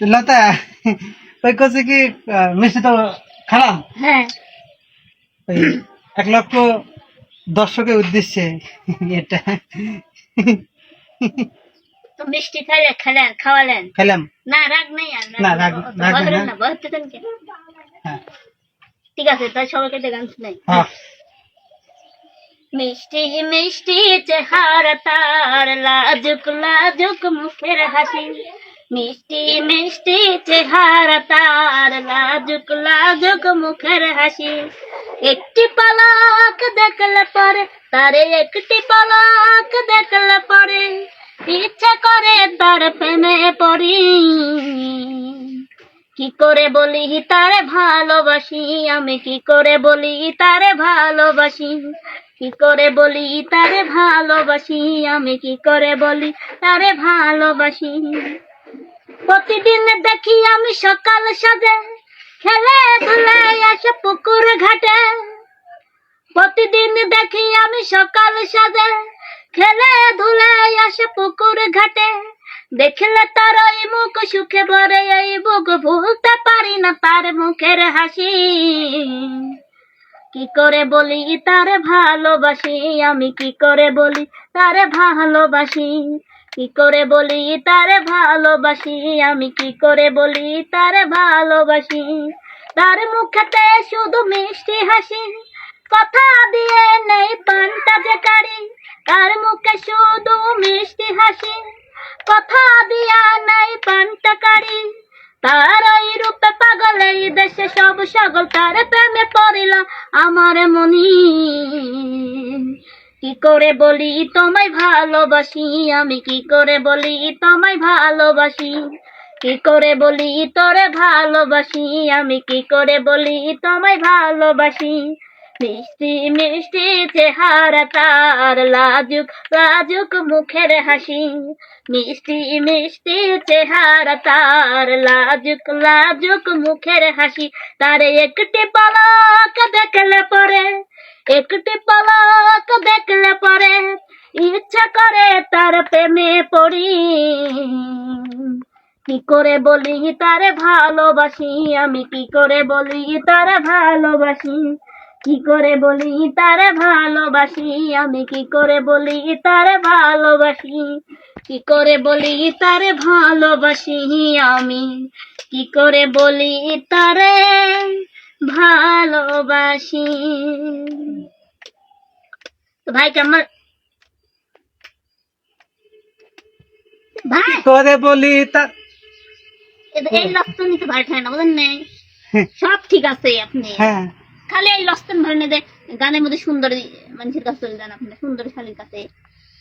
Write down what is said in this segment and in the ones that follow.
লতা ওই করছে কি মিষ্টি তো হ্যাঁ। ওই এক লক্ষ দর্শকের উদ্দেশ্যে এটা। তো মিষ্টি খাইলে খেলেন খাওয়ালেন? খেলাম না রাগ নাই আর না, রাগ- রাগ না। কেন? হ্যাঁ। ঠিক আছে তাই সবাইকে একটা গান শুনাই। হ্যাঁ। মিষ্টি মিষ্টি চেহারা তার লাজুক লাজুক মুখের হাসি। মিষ্টি মিষ্টি চেহারা তার লাজুক লাজুক মুখের হাসি। একটি পলক দেখলে পরে, তারে একটি পলক দেখলে পরে। ইচ্ছা করে তার প্রেমে পড়ি। কি করে বলি তারে ভালোবাসি? আমি কি করে বলি তারে ভালোবাসি? কি করে বলি তারে ভালোবাসি? আমি কি করে বলি তারে ভালোবাসি? প্রতিদিন দেখি আমি সকাল সাজে, খেলে ধুলে আসে পুকুর ঘাটে। প্রতিদিন দেখি আমি সকাল সাজে, খেলে ধুলে আসে পুকুর ঘাটে। দেখলে তার ওই মুখ সুখে ভরে, এই বুক ভুলতে পারি না তার মুখের হাসি। কি করে বলি তারে ভালোবাসি, আমি কি করে বলি তারে ভালোবাসি? কি করে বলি তারে ভালোবাসি? আমি কি করে বলি তারে ভালোবাসি? তার মুখেতে শুধু মিষ্টি হাসি, কথা দিয়ে নেই পানটা যে কারি। বলি, তোমায় ভালোবাসি, আমি কি করে বলি, তোমায় ভালোবাসি? কি করে বলি, তোরে ভালোবাসি, আমি কি করে বলি, তোমায় ভালোবাসি? মিষ্টি মিষ্টি চেহারা তার লাজুক লাজুক মুখের হাসি। মিষ্টি মিষ্টি চেহারা তার লাজুক লাজুক মুখের হাসি। তার একটি পলক দেখলে পরে, একটি পলক দেখলে পরে ইচ্ছা করে তার প্রেমে পড়ি। কি করে বলি তারে ভালোবাসি? আমি কি করে বলি তার ভালোবাসি? কি করে বলি তারে ভালোবাসি? আমি কি করে বলি তারে ভালোবাসি? কি করে বলি তারে ভালোবাসি? আমি কি করে বলি তারে ভালোবাসি? তো ভাই কেমন? ভাই! করে বলি তা এ- এই লক্ষণ নিতে ভাই ঠায় না বুঝলেন সব ঠিক আছে আপনি। হ্যাঁ। খালি এই লস্তন ভরনে দে গানের মধ্যে সুন্দর মানুষের কাছে চলে যান আপনি সুন্দর শালীর কাছে।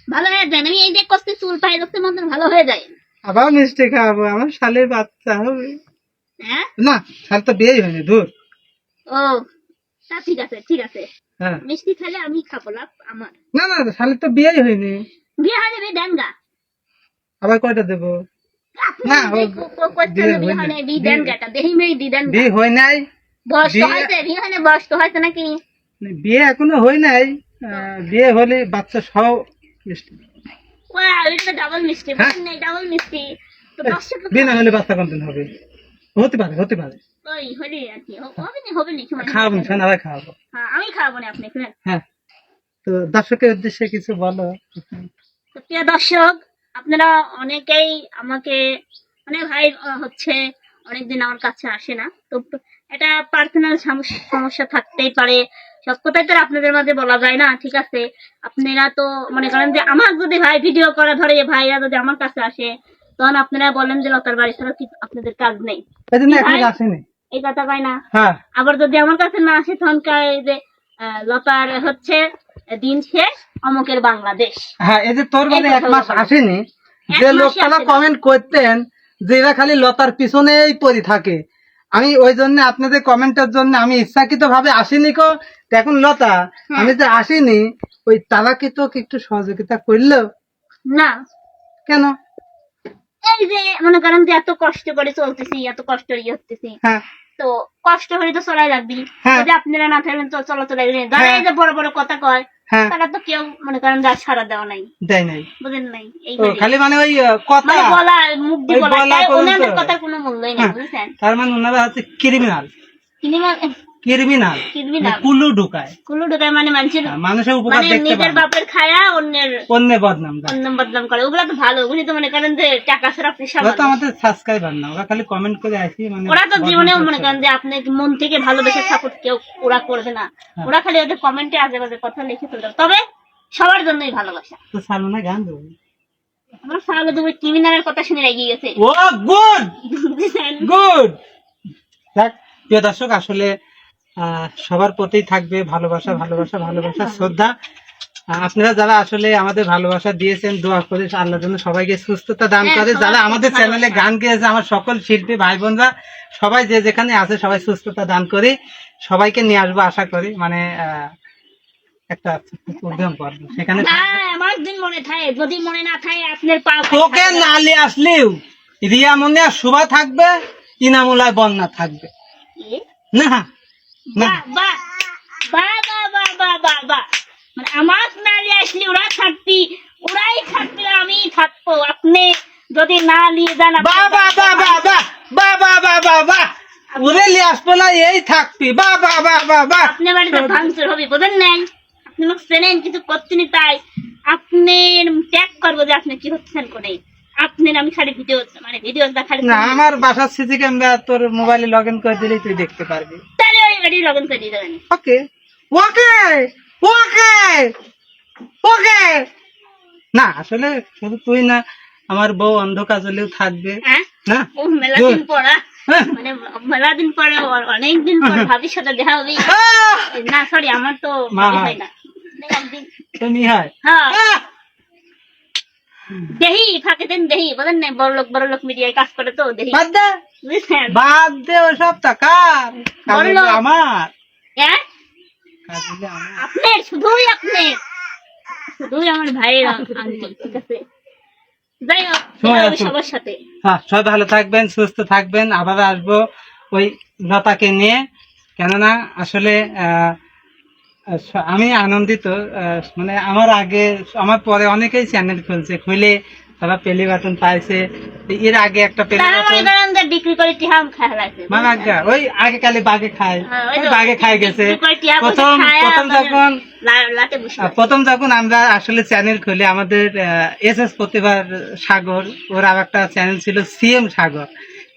ভালো হয়ে যায় আমি এই যে কষ্টে চুল পাই যাচ্ছে মতন ভালো হয়ে যায়। আবার মিষ্টি খাওয়াবো আমার শালের বাচ্চা হবে। হ্যাঁ? না শাল তো বিয়েই হয়নি দূর। ও তা ঠিক আছে ঠিক আছে। হ্যাঁ। মিষ্টি খেলে আমি খাব লাভ আমার। না না শালের তো বিয়েই হয়নি। বিয়ে হয়ে যাবে দেন গা আবার কয়টা দেবো? না। বিয়ে হয় নাই। বিয়ে- হয়েছে? বিয়ে না হয়েছে নাকি? বিয়ে এখনও হয় নাই। বিয়ে হলে বাচ্চা সহ মিষ্টি। ডাবল মিষ্টি হ্যাঁ। ডাবল মিষ্টি। তো দর্শক হলে বাচ্চা কন্টেন্ট হবে? হতে পারে হতে পারে। ওই হলে আর কি হবে না হবে না খাওয়াবো শোনা খাওয়াবো। হ্যাঁ আমি খাওয়াবো না আপনি হ্যাঁ। তো দর্শকের উদ্দেশ্যে কিছু বলো। তো প্রিয় দর্শক আপনারা অনেকেই আমাকে মানে ভাই হচ্ছে অনেকদিন আমার কাছে আসে না। তো এটা পার্সোনাল সমস্যা থাকতেই পারে। সব কথাই তো আপনাদের মাঝে বলা যায় না ঠিক আছে? আপনারা তো মনে করেন যে আমার যদি ভাই ভিডিও করা ধরে ভাইরা যদি আমার কাছে আসে তখন আপনারা বলেন যে লতার বাড়ি ছাড়া আপনাদের কাজ নেই। এই কথা কয় না। হ্যাঁ। আবার যদি আমার কাছে না আসে তখন কয় যে লতার হচ্ছে দিন শেষ অমুকের বাংলাদেশ। হ্যাঁ এই যে তোর বলে এক মাস আসেনি যে লোকটা কমেন্ট করতেন যে এরা খালি লতার পিছনেই পড়ে থাকে। আমি ওই জন্য আপনাদের কমেন্টের জন্য আমি ইচ্ছাকৃত ভাবে আসিনি কো। তো এখন লতা হ্যাঁ। আমি যে আসিনি ওই তারা কি তো একটু সহযোগিতা করল না। কেন? এই যে মনে করেন যে এত কষ্ট করে চলতেছি এত কষ্ট ইয়ে হতেছি। হ্যাঁ। তো কষ্ট করে তো চলাই লাগবি হ্যাঁ। যদি আপনারা না থাকলেন তো চলা তো লাগবে। এই যে বড় বড় কথা কয় তারা তো কেউ মনে করেন যা সারা দেওয়া নাই। দেয় নাই। বুঝেন নাই। এই খালি মানে ওই কথা। মানে বলা মুখ দিয়ে বলা। ওনাদের কথার কোনো মূল্যই নেই হ্যাঁ। বুঝছেন? তার মানে ওনারা হচ্ছে ক্রিমিনাল ক্রিমিনাল ক্রিমিনাল ক্রিমিনাল। কুলু ঢুকায়। কুলু ঢোকায় মানে মানুষের হ্যাঁ, মানুষের উপকার মানে দেখতে নিজের। বাপের খায়া অন্যের অন্য বদনাম অন্য বদনাম করে। ওগুলা তো ভালো ওগুলি তো মনে করেন যে টাকা ছাড়া পেশা ওরা তো আমাদের সাবস্ক্রাইবার না ওরা খালি কমেন্ট করে আসি মানে ওরা তো জীবনেও মনে করেন যে আপনি মন থেকে ভালোবেসে সাপোর্ট কেউ ওরা করবে না। হ্যাঁ। ওরা খালি ওদের কমেন্টে আজে বাজে কথা লিখে ফেলবে তবে সবার জন্যই ভালোবাসা। তো সালমানা গান দেবো। আমার সাহলে তুমি ক্রিমিনালের কথা শুনে রেগে গেছে। ও গুড গুড দেখ প্রিয় দর্শক আসলে সবার প্রতি থাকবে ভালোবাসা ভালোবাসা ভালোবাসা শ্রদ্ধা। আপনারা যারা আসলে আমাদের ভালোবাসা দিয়েছেন দোয়া করে আল্লাহ যেন সবাইকে সুস্থতা দান হ্যাঁ, করে। যারা আমাদের চ্যানেলে গান গেয়েছে আমার সকল শিল্পী ভাই বোনরা সবাই যে যেখানে আছে সবাই সুস্থতা দান করি সবাইকে নিয়ে আসব আশা করি। মানে আহ, একটা প্রোগ্রাম করব সেখানে আমার দিন মনে থাকে যদি মনে না থাকে আপনার পা তোকে নালে আসলেও রিয়া মনে শোভা থাকবে ইনামুলায় বন্যা থাকবে। না। আমার থাকতি আপনি চেনেন কিন্তু করছেন তাই আপনি ট্যাগ করব যে আপনি কি হচ্ছেন করে আপনার আমি খালি ভিডিও মানে ভিডিও খালি না আমার বাসার সিসি ক্যামেরা তোর মোবাইলে লগ ইন করে দিলেই তুই দেখতে পারবি তাহলে না আসলে শুধু তুই না আমার বউ অন্ধকার চলেও থাকবে। হ্যাঁ? না? মেলাদিন পড়া। হ্যাঁ। মানে পরে অনেকদিন পরে হ্যাঁ। ভাবির সাথে দেখা হবে। না সরি আমার তো হয় না। হ্যাঁ। দেহি ফাঁকে দেন দেহি বলেন না বড় লোক বড় লোক মিডিয়ায় কাজ করে তো দেহি। বাদ দে। বাদ দে ওসব। আমার। হ্যাঁ। আপনার শুধুই আপনার শুধুই আমার ভাইয়ের ঠিক আছে? যাই হোক। সবার সাথে। হ্যাঁ সবাই ভালো থাকবেন সুস্থ থাকবেন। আবার আসব ওই লতাকে নিয়ে। কেননা আসলে আহ, আমি আনন্দিত মানে আমার আগে আমার পরে অনেকেই চ্যানেল খুলছে খুলে তারা পেলি বাটন পাইছে। এর আগে একটা পেলি বাটন বিক্রি করে টিহাম মানে আজ্ঞা, ওই আগে কালে বাগে খায় হ্যাঁ, বাগে খাই গেছে। প্রথম প্রথম মানে যখন প্রথম যখন আমরা আসলে চ্যানেল খুলি আমাদের এস এস প্রতিভার সাগর ওর আর একটা চ্যানেল ছিল সিএম সাগর।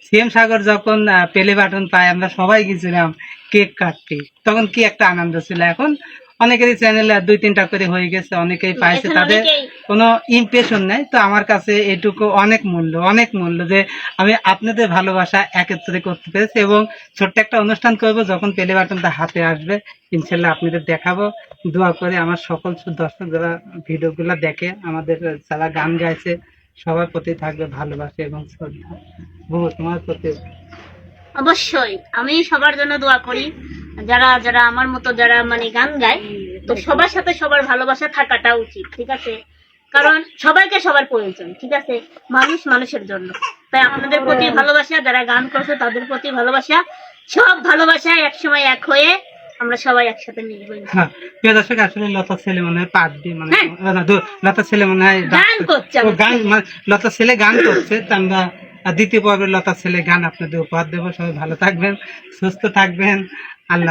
সিএম সাগর যখন পেলে বাটন পায় আমরা সবাই গেছিলাম কেক কাটতে। তখন কি একটা আনন্দ ছিল এখন? অনেকেরই চ্যানেল দুই তিনটা করে হয়ে গেছে অনেকেই পাইছে। তাদের কোনো ইমপ্রেশন নেই। তো আমার কাছে এটুকু অনেক মূল্য অনেক মূল্য যে আমি আপনাদের ভালোবাসা একত্রে করতে পেরেছি এবং ছোট্ট একটা অনুষ্ঠান করব যখন পেলে বাটনটা হাতে আসবে। ইনশাল্লাহ আপনাদের দেখাবো। দোয়া করে আমার সকল দর্শক যারা ভিডিওগুলো দেখে আমাদের যারা গান গাইছে সবার প্রতি থাকবে ভালোবাসা এবং শ্রদ্ধা। বহু তোমার প্রতি অবশ্যই, আমি সবার জন্য দোয়া করি। যারা যারা আমার মতো যারা মানে গান গায়, তো সবার সাথে সবার ভালোবাসা থাকাটা উচিত, ঠিক আছে? কারণ সবাইকে সবার প্রয়োজন, ঠিক আছে? মানুষ মানুষের জন্য। তাই আমাদের প্রতি ভালোবাসা, যারা গান করছে তাদের প্রতি ভালোবাসা, সব ভালোবাসা একসময় এক হয়ে আমরা সবাই একসাথে মিলব হ্যাঁ প্রিয় দর্শক আসলে লতা ছেলে মনে হয় পাঠ দিয়ে মানে হ্যাঁ। না, লতা ছেলে মনে হয় গান করছে গান মানে লতা ছেলে গান করছে আমরা দ্বিতীয় পর্বের লতা ছেলে গান আপনাদের উপহার দেবো। সবাই ভালো থাকবেন সুস্থ থাকবেন। আল্লাহ